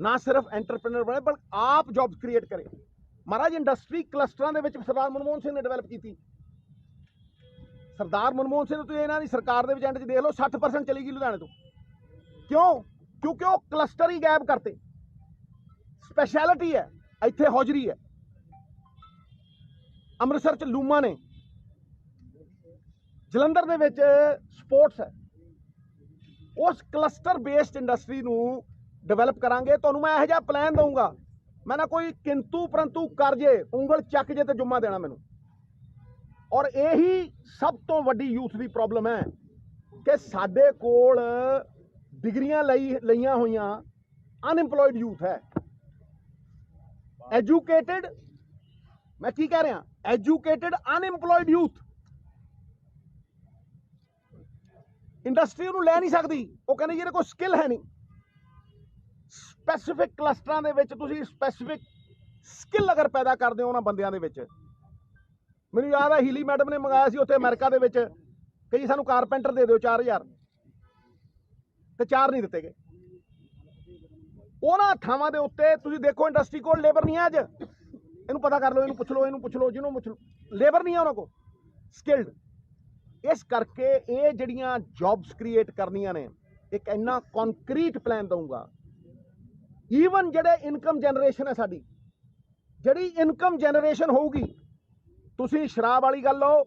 Speaker 1: ਨਾ ਸਿਰਫ ਐਂਟਰਪ੍ਰੀਨਰ ਬਣੇ ਪਰ ਆਪ ਜੌਬਸ ਕ੍ਰੀਏਟ ਕਰੇ। ਮਹਾਰਾਜ ਇੰਡਸਟਰੀ ਕਲਸਟਰਾਂ ਦੇ ਵਿੱਚ ਸਰਦਾਰ ਮਨਮੋਹਨ ਸਿੰਘ ਨੇ ਡਿਵੈਲਪ ਕੀਤੀ। ਸਰਦਾਰ ਮਨਮੋਹਨ ਸਿੰਘ ਤੁਸੀਂ ਇਹਨਾਂ ਦੀ ਸਰਕਾਰ ਦੇ ਵਿੱਚ 'ਚ ਦੇਖ ਲਓ 60% ਚਲੀ ਗਈ ਲੁਧਿਆਣੇ ਤੋਂ। ਕਿਉਂ? ਕਿਉਂਕਿ ਉਹ ਕਲਸਟਰ ਹੀ ਗਾਇਬ ਕਰਤੇ। ਸਪੈਸ਼ਲਿਟੀ ਹੈ, ਇੱਥੇ ਹੌਜਰੀ ਹੈ। ਅੰਮ੍ਰਿਤਸਰ ਚ ਲੂਮਾ ਨੇ। ਜਲੰਧਰ ਦੇ ਵਿੱਚ ਸਪੋਰਟਸ ਹੈ। ਉਸ ਕਲਸਟਰ ਬੇਸਡ ਇੰਡਸਟਰੀ ਨੂੰ ਡਿਵੈਲਪ ਕਰਾਂਗੇ। ਤੁਹਾਨੂੰ ਮੈਂ ਇਹੋ ਜਿਹਾ ਪਲਾਨ ਦਊਂਗਾ। ਮੈਂ ਨਾ ਕੋਈ ਕਿੰਤੂ ਪਰੰਤੂ ਕਰ ਜੇ, ਉਂਗਲ ਚੱਕ ਜੇ ਤੇ ਜੁਮਾ ਦੇਣਾ ਮੈਨੂੰ। ਔਰ ਇਹੀ ਸਭ ਤੋਂ ਵੱਡੀ ਯੂਥ ਦੀ ਪ੍ਰੋਬਲਮ ਹੈ ਕਿ ਸਾਡੇ ਕੋਲ ਡਿਗਰੀਆਂ ਲਈ, ਲਈਆਂ ਹੋਈਆਂ ਅਨਇੰਪਲੋਇਡ ਯੂਥ ਹੈ। ਐਜੂਕੇਟਿਡ ਮੈਂ ਕੀ ਕਹਿ ਰਿਹਾ? Educated unemployed youth. ਇੰਡਸਟਰੀ ਉਹਨੂੰ ਲੈ ਨਹੀਂ ਸਕਦੀ। ਉਹ ਕਹਿੰਦੇ ਜਿਹਦੇ ਕੋਲ ਸਕਿੱਲ ਹੈ ਨਹੀਂ। ਸਪੈਸੀਫਿਕ ਕਲਸਟਰਾਂ ਦੇ ਵਿੱਚ ਤੁਸੀਂ ਸਪੈਸੀਫਿਕ ਸਕਿੱਲ ਅਗਰ ਪੈਦਾ ਕਰਦੇ ਹੋ ਉਹਨਾਂ ਬੰਦਿਆਂ ਦੇ ਵਿੱਚ। ਮੈਨੂੰ ਯਾਦ ਆ ਹੀਲੀ ਮੈਡਮ ਨੇ ਮੰਗਾਇਆ ਸੀ ਉੱਥੇ ਅਮਰੀਕਾ ਦੇ ਵਿੱਚ ਕਹੀ ਸਾਨੂੰ ਕਾਰਪੈਂਟਰ ਦੇ ਦਿਓ 4000 ਤੇ ਚਾਰ ਨਹੀਂ ਦਿੱਤੇ ਗਏ। ਉਹਨਾਂ ਥਾਵਾਂ ਦੇ ਉੱਤੇ ਤੁਸੀਂ ਦੇਖੋ ਇੰਡਸਟਰੀ ਕੋਲ ਲੇਬਰ ਨਹੀਂ ਹੈ ਅੱਜ। ਇਹਨੂੰ ਪਤਾ ਕਰ ਲਓ, ਇਹਨੂੰ ਪੁੱਛ ਲਓ, ਇਹਨੂੰ ਪੁੱਛ ਲਓ, ਜਿਹਨੂੰ ਪੁੱਛ ਲਓ। ਲੇਬਰ ਨਹੀਂ ਹੈ ਉਹਨਾਂ ਕੋਲ ਸਕਿਲਡ ਇਸ ਕਰਕੇ ਇਹ ਜਿਹੜੀਆਂ ਜੌਬਸ ਕ੍ਰੀਏਟ ਕਰਨੀਆਂ ਨੇ, ਇੱਕ ਇੰਨਾ ਕੰਕਰੀਟ ਪਲਾਨ ਦਊਂਗਾ ਈਵਨ ਜਿਹੜੇ ਇਨਕਮ ਜਨਰੇਸ਼ਨ ਹੈ ਸਾਡੀ, ਜਿਹੜੀ ਇਨਕਮ ਜਨਰੇਸ਼ਨ ਹੋਊਗੀ, ਤੁਸੀਂ ਸ਼ਰਾਬ ਵਾਲੀ ਗੱਲ ਲਓ,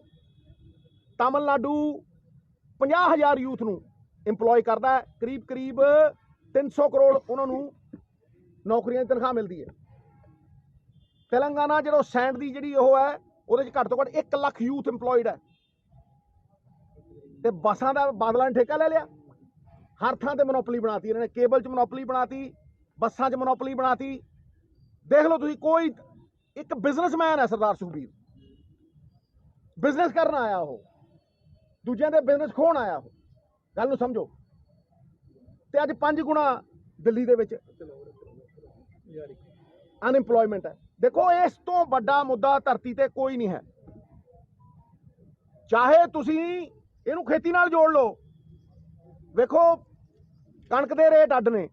Speaker 1: ਤਾਮਿਲਨਾਡੂ 50000 ਯੂਥ ਨੂੰ EMPLOY ਕਰਦਾ ਹੈ, ਕਰੀਬ ਕਰੀਬ 300 ਕਰੋੜ ਉਹਨਾਂ ਨੂੰ ਨੌਕਰੀਆਂ ਦੀ ਤਨਖਾਹ ਮਿਲਦੀ ਹੈ। ਤੇਲੰਗਾਨਾ ਜਿਹੜਾ ਸੈਂਡ ਦੀ ਜਿਹੜੀ ਉਹ ਹੈ, ਉਹਦੇ ਚ ਘੱਟ ਤੋਂ ਘੱਟ 1 ਲੱਖ ਯੂਥ EMPLOYED ਹੈ। ਤੇ ਬੱਸਾਂ ਦਾ ਬਾਦਲਾਂ ਨੇ ਠੇਕਾ ਲੈ ਲਿਆ। ਹਰ ਥਾਂ ਤੇ ਮੋਨੋਪੋਲੀ ਬਣਾਤੀ ਇਹਨਾਂ ਨੇ, ਕੇਬਲ 'ਚ ਮੋਨੋਪੋਲੀ ਬਣਾਤੀ। ਬੱਸਾਂ 'ਚ ਮੋਨੋਪੋਲੀ ਬਣਾਤੀ। ਦੇਖ ਲਓ ਤੁਸੀਂ, ਕੋਈ ਇੱਕ ਬਿਜ਼ਨਸਮੈਨ ਹੈ ਸਰਦਾਰ ਸੁਖਬੀਰ। ਬਿਜ਼ਨਸ ਕਰਨ ਆਇਆ ਉਹ। ਦੂਜਿਆਂ ਦੇ ਬਿਜ਼ਨਸ ਖੋਣ ਆਇਆ ਉਹ। ਗੱਲ ਨੂੰ ਸਮਝੋ। ਤੇ ਅੱਜ ਪੰਜ ਗੁਣਾ ਦਿੱਲੀ ਦੇ ਵਿੱਚ ਅਨਇੰਪਲੋਇਮੈਂਟ ਹੈ। ਦੇਖੋ, ਇਸ ਤੋਂ ਵੱਡਾ ਮੁੱਦਾ ਧਰਤੀ ਤੇ ਕੋਈ ਨਹੀਂ ਹੈ। ਚਾਹੇ ਤੁਸੀਂ ਇਹਨੂੰ ਖੇਤੀ ਨਾਲ ਜੋੜ ਲਓ। ਵੇਖੋ, ਕਣਕ ਦੇ ਰੇਟ ਅੱਡ ਨੇ।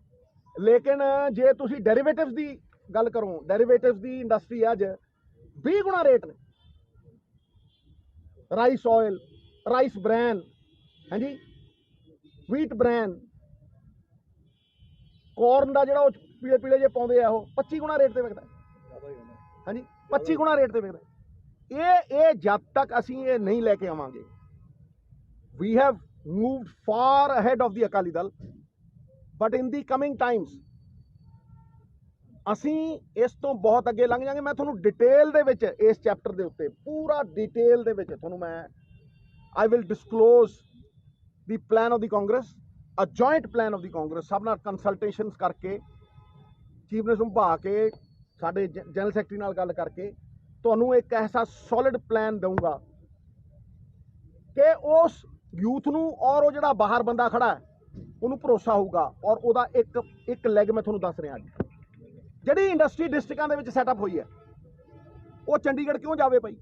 Speaker 1: ਲੇਕਿਨ ਜੇ ਤੁਸੀਂ ਡੈਰੀਵੇਟਿਵਸ ਦੀ ਗੱਲ ਕਰੋ ਡੈਰੀਵੇਟਿਵਸ ਦੀ ਇੰਡਸਟਰੀ ਅੱਜ 20 ਗੁਣਾ ਰੇਟ ਨੇ। ਰਾਈਸ ਆਇਲ ਰਾਈਸ ਬ੍ਰੈਨ ਹਾਂਜੀ? ਵੀਟ ਬ੍ਰੈਨ ਕੋਰਨ ਦਾ ਜਿਹੜਾ ਉਹ ਪੀਲੇ ਪੀਲੇ ਜੇ ਪਾਉਂਦੇ ਆ ਉਹ 25 ਗੁਣਾ ਰੇਟ ਤੇ ਵਿਕਦਾ। ਹਾਂਜੀ? 25 ਗੁਣਾ ਰੇਟ ਤੇ ਵਿਕਦਾ। ਇਹ ਇਹ ਜਦ ਤੱਕ ਅਸੀਂ ਇਹ ਨਹੀਂ ਲੈ ਕੇ ਆਵਾਂਗੇ we have moved far ahead of the Akali Dal. But in the coming times ਅਸੀਂ ਇਸ ਤੋਂ ਬਹੁਤ ਅੱਗੇ ਲੰਘ ਜਾਾਂਗੇ। ਮੈਂ ਤੁਹਾਨੂੰ ਡਿਟੇਲ ਦੇ ਵਿੱਚ ਇਸ ਚੈਪਟਰ ਦੇ ਉੱਤੇ ਪੂਰਾ ਡਿਟੇਲ ਦੇ ਵਿੱਚ ਤੁਹਾਨੂੰ ਮੈਂ I will disclose the plan of the Congress uh joint plan of the Congress ਸਭ ਨਾਲ ਕੰਸਲਟੇਸ਼ਨਸ ਕਰਕੇ ਚੀਫ ਨੇ ਸੰਭਾ ਕੇ, ਸਾਡੇ ਜ- ਜਨਰਲ ਸੈਕਟਰੀ ਨਾਲ ਗੱਲ ਕਰਕੇ, ਤੁਹਾਨੂੰ ਇੱਕ ਐਸਾ ਸੋਲਿਡ ਪਲਾਨ ਦਊਂਗਾ ਕਿ ਉਸ ਯੂਥ ਨੂੰ ਔਰ ਉਹ ਜਿਹੜਾ ਬਾਹਰ ਬੰਦਾ ਖੜਾ ਹੈ ਉਹਨੂੰ ਭਰੋਸਾ ਹੋਊਗਾ ਔਰ ਉਹਦਾ ਇੱਕ ਇੱਕ ਲੈਗ ਮੈਂ ਤੁਹਾਨੂੰ ਦੱਸ ਰਿਹਾ ਅੱਜ। ਜਿਹੜੀ ਇੰਡਸਟਰੀ ਡਿਸਟ੍ਰਿਕਟਾਂ ਦੇ ਵਿੱਚ ਸੈਟਅਪ ਹੋਈ ਹੈ, ਉਹ ਚੰਡੀਗੜ੍ਹ ਕਿਉਂ ਜਾਵੇ ਭਾਈ?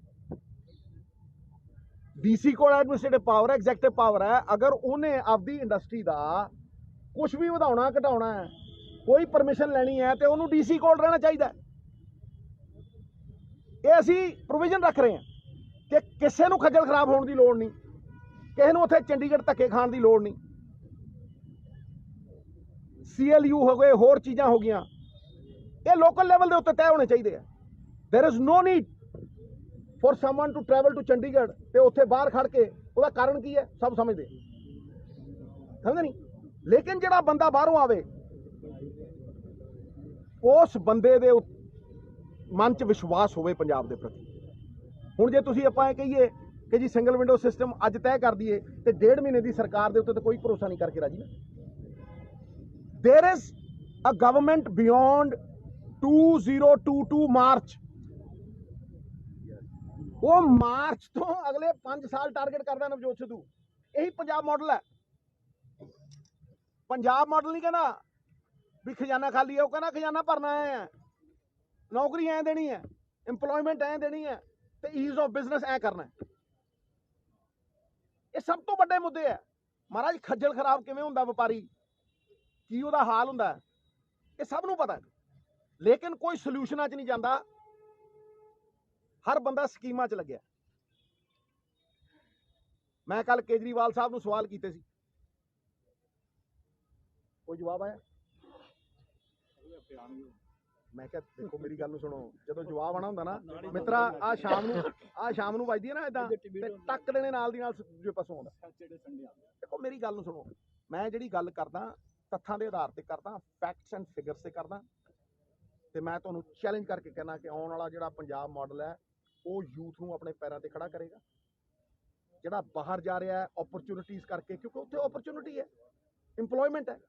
Speaker 1: ਡੀਸੀ ਕੋਲ ਐਡਮਿਨਿਸਟ੍ਰੇਟਿਵ ਪਾਵਰ ਹੈ ਐਗਜ਼ੈਕਟਿਵ ਪਾਵਰ ਹੈ। ਅਗਰ ਉਹਨੇ ਆਪਦੀ ਇੰਡਸਟਰੀ ਦਾ ਕੁਝ ਵੀ ਵਧਾਉਣਾ, ਘਟਾਉਣਾ ਹੈ, ਕੋਈ ਪਰਮਿਸ਼ਨ ਲੈਣੀ ਹੈ, ਤੇ ਉਹਨੂੰ ਡੀਸੀ ਕੋਲ ਰਹਿਣਾ ਚਾਹੀਦਾ ਇਹ ਅਸੀਂ ਪ੍ਰੋਵੀਜ਼ਨ ਰੱਖ ਰਹੇ ਹਾਂ ਕਿ ਕਿਸੇ ਨੂੰ ਖੱਜਲ ਖਰਾਬ ਹੋਣ ਦੀ ਲੋੜ ਨਹੀਂ, ਕਿਸੇ ਨੂੰ ਉੱਥੇ ਚੰਡੀਗੜ੍ਹ ਧੱਕੇ ਖਾਣ ਦੀ ਲੋੜ ਨਹੀਂ। ਸੀਐਲਯੂ ਹੋ ਗਏ, ਹੋਰ ਚੀਜ਼ਾਂ ਹੋ ਗਈਆਂ। ਇਹ ਲੋਕਲ ਲੈਵਲ ਦੇ ਉੱਤੇ ਤੈਅ ਹੋਣੇ ਚਾਹੀਦੇ ਆ। There is no need for someone to travel to Chandigarh ਤੇ ਉੱਥੇ ਬਾਹਰ ਖੜ ਕੇ ਉਹਦਾ ਕਾਰਨ ਕੀ ਹੈ, ਸਭ ਸਮਝਦੇ। ਸਮਝ ਨਹੀਂ? ਲੇਕਿਨ ਜਿਹੜਾ ਬੰਦਾ ਬਾਹਰੋਂ ਆਵੇ, ਉਸ ਬੰਦੇ ਦੇ ਮਨ 'ਚ ਵਿਸ਼ਵਾਸ ਹੋਵੇ ਪੰਜਾਬ ਦੇ ਪ੍ਰਤੀ। ਹੁਣ ਜੇ ਤੁਸੀਂ ਆਪਾਂ ਇਹ ਕਹੀਏ ਕਿ ਜੀ ਸਿੰਗਲ ਵਿੰਡੋ ਸਿਸਟਮ ਅੱਜ ਤੈਅ ਕਰ ਦਈਏ ਤੇ ਡੇਢ ਮਹੀਨੇ ਦੀ ਸਰਕਾਰ ਦੇ ਉੱਤੇ ਤਾਂ ਕੋਈ ਭਰੋਸਾ ਨਹੀਂ ਕਰਕੇ ਰਾਜੀ ਨਾ। there is a government beyond 2022 March ਉਹ ਮਾਰਚ ਤੋਂ ਅਗਲੇ 5 ਸਾਲ ਟਾਰਗੇਟ ਕਰਦਾ ਨਵਜੋਤ ਸਿੱਧੂ ਇਹੀ ਪੰਜਾਬ ਮਾਡਲ ਹੈ ਪੰਜਾਬ ਮਾਡਲ ਨਹੀਂ ਕਹਿੰਦਾ ਵੀ ਖਜ਼ਾਨਾ ਖਾਲੀ ਹੈ ਉਹ ਕਹਿੰਦਾ ਖਜ਼ਾਨਾ ਭਰਨਾ ਹੈ ਨੌਕਰੀ ਐ ਦੇਣੀ ਹੈ ਏਮਪਲੋਇਮੈਂਟ ਐ ਦੇਣੀ ਹੈ ਤੇ ਈਜ਼ ਆਫ ਬਿਜ਼ਨਸ ਐ ਕਰਨਾ ਇਹ ਸਭ ਤੋਂ ਵੱਡੇ ਮੁੱਦੇ ਹੈ ਮਹਾਰਾਜ ਖੱਜਲ ਖਰਾਬ ਕਿਵੇਂ ਹੁੰਦਾ ਵਪਾਰੀ ਕੀ ਉਹਦਾ ਹਾਲ ਹੁੰਦਾ? ਇਹ ਸਭ ਨੂੰ ਪਤਾ ਹੈ। ਲੇਕਿਨ ਕੋਈ ਸੋਲੂਸ਼ਨਾਂ 'ਚ ਨਹੀਂ ਜਾਂਦਾ। ਹਰ ਬੰਦਾ ਸਕੀਮਾਂ 'ਚ ਲੱਗਿਆ। ਮੈਂ ਕੱਲ ਕੇਜਰੀਵਾਲ ਸਾਹਿਬ ਨੂੰ ਸਵਾਲ ਕੀਤੇ ਸੀ। ਕੋਈ ਜਵਾਬ ਆਇਆ? ਮੈਂ ਕਿਹਾ ਦੇਖੋ ਮੇਰੀ ਗੱਲ ਨੂੰ ਸੁਣੋ। ਜਦੋਂ ਜਵਾਬ ਆਣਾ ਹੁੰਦਾ ਨਾ ਮਿੱਤਰਾ ਆ ਸ਼ਾਮ ਨੂੰ ਆ ਸ਼ਾਮ ਨੂੰ ਵੱਜਦੀ ਹੈ ਨਾ ਇਦਾਂ ਤੇ ਟੱਕ ਦੇਣੇ ਨਾਲ ਦੀ ਨਾਲ ਦੂਜੇ ਪਾਸੋਂ ਆਉਂਦਾ। ਦੇਖੋ ਮੇਰੀ ਗੱਲ ਨੂੰ ਸੁਣੋ। ਮੈਂ ਜਿਹੜੀ ਗੱਲ ਕਰਦਾ ਤੱਥਾਂ ਦੇ ਆਧਾਰ ਤੇ ਕਰਦਾ ਫੈਕਟਸ ਐਂਡ ਫਿਗਰਸ ਤੇ ਕਰਦਾ। ਤੇ ਮੈਂ ਤੁਹਾਨੂੰ ਚੈਲੰਜ ਕਰਕੇ ਕਹਿਣਾ ਕਿ ਆਉਣ ਵਾਲਾ ਜਿਹੜਾ ਪੰਜਾਬ ਮਾਡਲ ਹੈ, ਉਹ ਯੂਥ ਨੂੰ ਆਪਣੇ ਪੈਰਾਂ ਤੇ ਖੜਾ ਕਰੇਗਾ। ਜਿਹੜਾ ਬਾਹਰ ਜਾ ਰਿਹਾ ਹੈ ਓਪਰਚੁਨਿਟੀਜ਼ ਕਰਕੇ, ਕਿਉਂਕਿ ਉੱਥੇ ਓਪਰਚੁਨਿਟੀ ਹੈ, EMPLOYMENT ਹੈ।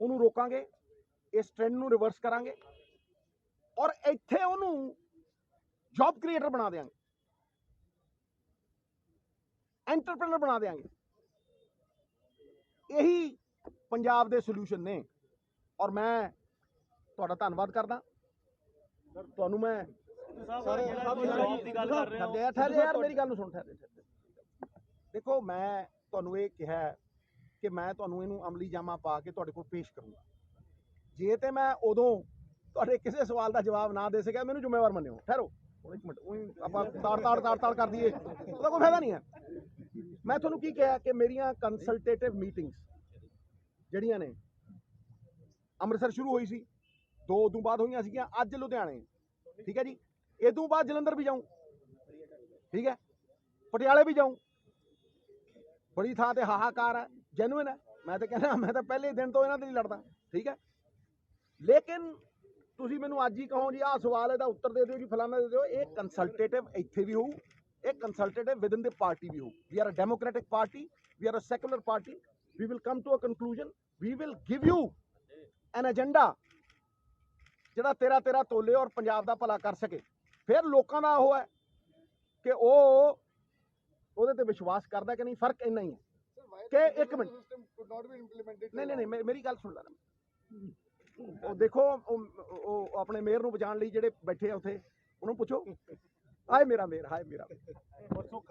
Speaker 1: ਉਹਨੂੰ ਰੋਕਾਂਗੇ, ਇਸ ਟ੍ਰੈਂਡ ਨੂੰ ਰਿਵਰਸ ਕਰਾਂਗੇ ਔਰ ਇੱਥੇ ਉਹਨੂੰ ਜੌਬ ਕ੍ਰੀਏਟਰ ਬਣਾ ਦੇਾਂਗੇ ਐਂਟਰਪ੍ਰੈਨਰ ਬਣਾ ਦੇਾਂਗੇ ਇਹੀ ਪੰਜਾਬ ਦੇ ਸੋਲੂਸ਼ਨ ਨੇ। ਔਰ ਮੈਂ ਤੁਹਾਡਾ ਧੰਨਵਾਦ ਕਰਦਾ। ਤੁਹਾਨੂੰ ਮੈਂ
Speaker 2: ਸਾਰੇ ਜੌਬ ਦੀ ਗੱਲ ਕਰ ਰਹੇ ਹੋ
Speaker 1: ਠਹਿਰ ਜਾ ਠਹਿਰ ਜਾ ਯਾਰ ਮੇਰੀ ਗੱਲ ਨੂੰ ਸੁਣ ਠਹਿਰ। ਦੇਖੋ ਮੈਂ ਤੁਹਾਨੂੰ ਇਹ ਕਿਹਾ ਕਿ ਮੈਂ ਤੁਹਾਨੂੰ ਇਹਨੂੰ ਅਮਲੀ ਜਾਮਾ ਪਾ ਕੇ ਤੁਹਾਡੇ ਕੋਲ ਪੇਸ਼ ਕਰੂੰਗਾ। ਜੇ ਤੇ ਮੈਂ ਉਦੋਂ ਤੁਹਾਡੇ ਕਿਸੇ ਸਵਾਲ ਦਾ ਜਵਾਬ ਨਾ ਦੇ ਸਕਿਆ ਮੈਨੂੰ ਜ਼ਿੰਮੇਵਾਰ ਮੰਨਿਓ। ਠਹਿਰੋ। ਇੱਕ ਮਿੰਟ ਊਈਂ ਆਪਾਂ ਤਾੜ ਤਾੜ ਤਾੜ ਤਾੜ ਕਰ ਦਈਏ। ਉਹਦਾ ਕੋਈ ਫਾਇਦਾ ਨਹੀਂ ਹੈ। ਮੈਂ ਤੁਹਾਨੂੰ ਕੀ ਕਿਹਾ ਕਿ ਮੇਰੀਆਂ ਕੰਸਲਟੇਟਿਵ ਮੀਟਿੰਗਸ ਜਿਹੜੀਆਂ ਨੇ। ਅੰਮ੍ਰਿਤਸਰ ਸ਼ੁਰੂ ਹੋਈ ਸੀ। ਦੋ ਤੋਂ ਬਾਅਦ ਹੋਈਆਂ ਸੀਗੀਆਂ, ਅੱਜ ਲੁਧਿਆਣੇ। ਠੀਕ ਹੈ ਜੀ? ਇਹ ਤੋਂ ਬਾਅਦ ਜਲੰਧਰ ਵੀ ਜਾਊਂ। ਠੀਕ ਹੈ? ਪਟਿਆਲੇ ਵੀ ਜਾਊਂ। ਬੜੀ ਥਾਂ ਤੇ ਹਾਹਾਕਾਰ ਹੈ ਜੈਨੂਇਨ ਹੈ। ਮੈਂ ਤਾਂ ਕਹਿੰਦਾ, ਮੈਂ ਤਾਂ ਪਹਿਲੇ ਦਿਨ ਤੋਂ ਇਹਨਾਂ ਦੇ ਲਈ ਲੜਦਾ, ਠੀਕ ਹੈ? ਲੇਕਿਨ ਤੁਸੀਂ ਮੈਨੂੰ ਅੱਜ ਹੀ ਕਹੋ ਜੀ, ਆਹ ਸਵਾਲ ਇਹਦਾ ਉੱਤਰ ਦੇ ਦਿਓ ਜੀ ਫਲਾਣਾ ਦੇ ਦਿਓ। ਇਹ ਕੰਸਲਟੇਟਿਵ ਇੱਥੇ ਵੀ ਹੋਊ, ਇਹ ਕੰਸਲਟੇਟਿਵ ਵਿਦਨ ਦ ਪਾਰਟੀ ਵੀ ਹੋਊ। We are uh democratic party we are uh secular party we will come to a conclusion we will give you an agenda ਜਿਹੜਾ ਤੇਰਾ ਤੇਰਾ ਤੋਲੇ ਔਰ ਪੰਜਾਬ ਦਾ ਭਲਾ ਕਰ ਸਕੇ। ਫਿਰ ਲੋਕਾਂ ਦਾ ਉਹ ਹੈ ਕਿ ਉਹ ਉਹਦੇ ਤੇ ਵਿਸ਼ਵਾਸ ਕਰਦਾ ਕਿ ਨਹੀਂ ਫ਼ਰਕ ਇੰਨਾ ਹੀ ਹੈ। ਕਿ ਇੱਕ ਮਿੰਟ। ਨਹੀਂ ਨਹੀਂ ਮੇਰੀ ਗੱਲ ਸੁਣ ਲੈ। ਉਹ ਦੇਖੋ ਉਹ ਉਹ ਆਪਣੇ ਮੇਅਰ ਨੂੰ ਬਚਾਉਣ ਲਈ ਜਿਹੜੇ ਬੈਠੇ ਆ ਉੱਥੇ ਉਹਨੂੰ ਪੁੱਛੋ। ਹਾਏ ਮੇਰਾ ਮੇਅਰ ਹਾਏ ਮੇਰਾ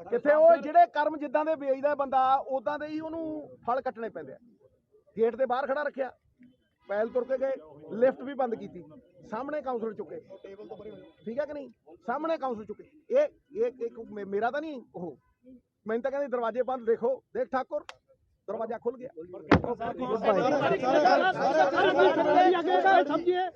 Speaker 1: ਕਿੱਥੇ ਉਹ ਜਿਹੜੇ ਕਰਮ ਜਿੱਦਾਂ ਦੇ ਵੇਚਦਾ ਬੰਦਾ ਉਦਾਂ ਦੇ ਹੀ ਉਹਨੂੰ ਫਲ ਕੱਟਣੇ ਪੈਂਦੇ ਆ। ਗੇਟ ਦੇ ਬਾਹਰ ਖੜਾ ਰੱਖਿਆ ਪੈਲ ਤੁਰ ਕੇ ਗਏ ਲਿਫਟ ਵੀ ਬੰਦ ਕੀਤੀ ਸਾਹਮਣੇ ਕਾਉਂਸਲ ਚੁੱਕੇ ਠੀਕ ਹੈ ਕਿ ਨਹੀਂ ਸਾਹਮਣੇ ਕਾਉਂਸਲ ਚੁੱਕੇ ਇਹ ਇਹ ਇੱਕ ਮੇ- ਮੇਰਾ ਤਾਂ ਨਹੀਂ ਉਹ ਮੈਨੂੰ ਤਾਂ ਕਹਿੰਦੇ ਦਰਵਾਜ਼ੇ ਬੰਦ ਦੇਖੋ ਦੇਖ ਠਾਕੁਰ ਦਰਵਾਜ਼ਾ ਖੁੱਲ ਗਿਆ
Speaker 3: ਸਮਝੀਏ